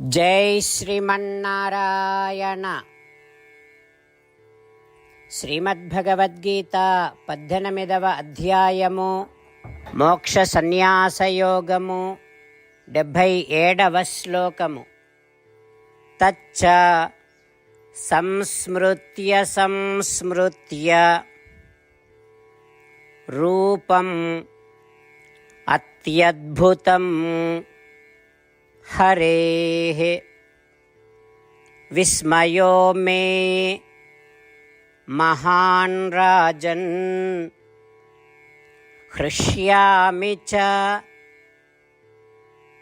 జై శ్రీమన్నారాయణ. శ్రీమద్భగవద్గీత పద్దెనిమిదవ అధ్యాయము మోక్ష సన్యాసయోగము డెబ్భై ఏడవ శ్లోకము. తచ్చ సంస్మృత్య సంస్మృత్య రూపం అత్యద్భుతం हरेः विस्मयो मे महान् राजन् हृष्यामि च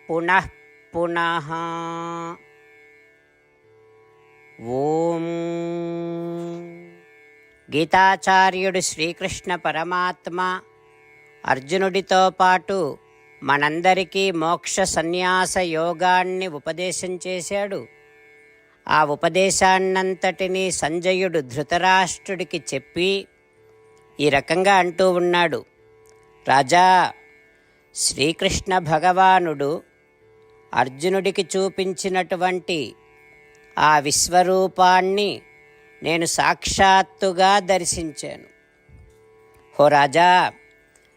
पुनः पुनः ఓం గీతాచార్యుడు శ్రీకృష్ణ పరమాత్మ అర్జునుడితో పాటు మనందరికీ మోక్ష సన్యాస యోగాన్ని ఉపదేశం చేశాడు. ఆ ఉపదేశాన్నంతటినీ సంజయుడు ధృతరాష్ట్రుడికి చెప్పి ఈ రకంగా అంటూ ఉన్నాడు. రాజా శ్రీకృష్ణ భగవానుడు అర్జునుడికి చూపించినటువంటి ఆ విశ్వరూపాన్ని నేను సాక్షాత్తుగా దర్శించాను. హో రాజా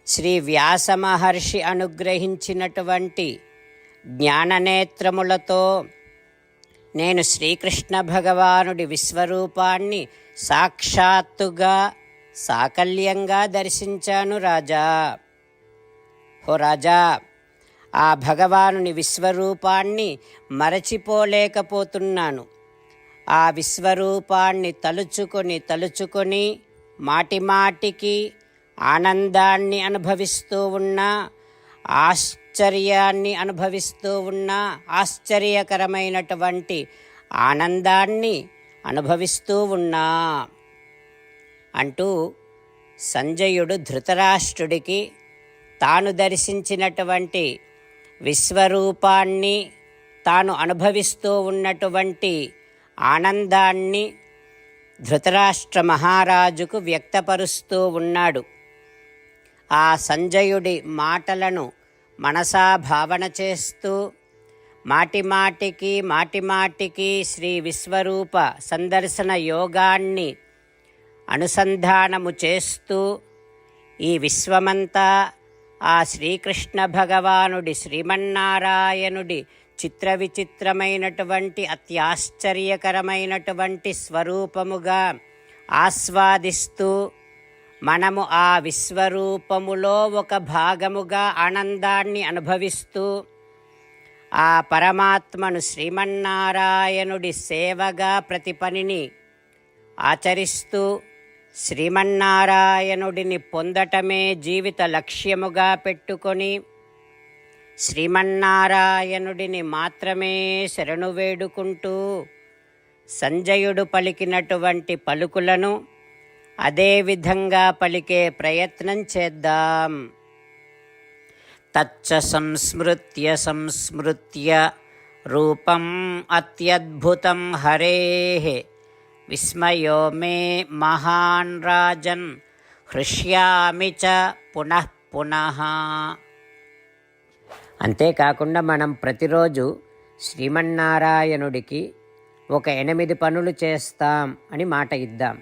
శ్రీ వ్యాస మహర్షి అనుగ్రహించినటువంటి జ్ఞాననేత్రములతో నేను శ్రీకృష్ణ భగవానుడి విశ్వరూపాన్ని సాక్షాత్తుగా సాకల్యంగా దర్శించాను రాజా. హో రాజా ఆ భగవానుని విశ్వరూపాన్ని మరచిపోలేకపోతున్నాను. ఆ విశ్వరూపాన్ని తలుచుకొని తలుచుకొని మాటిమాటికి ఆనందాన్ని అనుభవిస్తూ ఉన్నా ఆశ్చర్యాన్ని అనుభవిస్తూ ఉన్నా ఆశ్చర్యకరమైనటువంటి ఆనందాన్ని అనుభవిస్తూ ఉన్నా అంటూ సంజయుడు ధృతరాష్ట్రుడికి తాను దర్శించినటువంటి విశ్వరూపాన్ని తాను అనుభవిస్తూ ఉన్నటువంటి ఆనందాన్ని ధృతరాష్ట్ర మహారాజుకు వ్యక్తపరుస్తూ ఉన్నాడు. ఆ సంజయుడి మాటలను మనసా భావన చేస్తూ మాటిమాటికి మాటిమాటికి శ్రీ విశ్వరూప సందర్శన యోగాన్ని అనుసంధానము చేస్తూ ఈ విశ్వమంతా ఆ శ్రీకృష్ణ భగవానుడి శ్రీమన్నారాయణుడి చిత్ర విచిత్రమైనటువంటి అత్యాశ్చర్యకరమైనటువంటి స్వరూపముగా ఆస్వాదిస్తూ మనము ఆ విశ్వరూపములో ఒక భాగముగా ఆనందాన్ని అనుభవిస్తూ ఆ పరమాత్మను శ్రీమన్నారాయణుడి సేవగా ప్రతి పనిని ఆచరిస్తూ శ్రీమన్నారాయణుడిని పొందటమే జీవిత లక్ష్యముగా పెట్టుకొని శ్రీమన్నారాయణుడిని మాత్రమే శరణు వేడుకుంటూ సంజయుడు పలికినటువంటి పలుకులను అదే విధంగా పలికే ప్రయత్నం చేద్దాం. తచ్చ సంస్మృత్య సంస్మృత్య రూపం అత్యద్భుతం హరే. విస్మయో మే మహాన్ రాజన్ హృష్యామి చ పునః పునః. అంతేకాకుండా మనం ప్రతిరోజు శ్రీమన్నారాయణుడికి ఒక ఎనిమిది పనులు చేస్తాం అని మాట ఇద్దాం.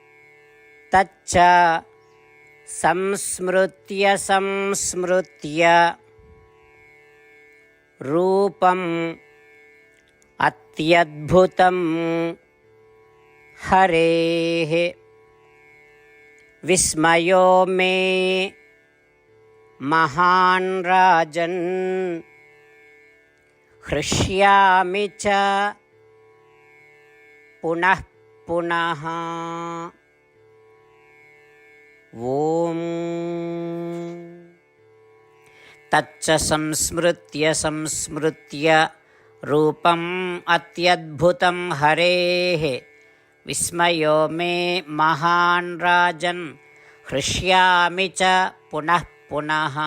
తచ్చ సంస్మృత్య సంస్మృత్య రూపం అత్యద్భుతం హరే విస్మయో మే మహాన్ రాజన్ హృష్యామి చ పునః పునః ఓం. తచ్చ సంస్మృత్య సంస్మృత్య రూపం అత్యద్భుతం హరే. విస్మయో మే మహాన్ రాజన్. హృష్యామి చ పునః పునః.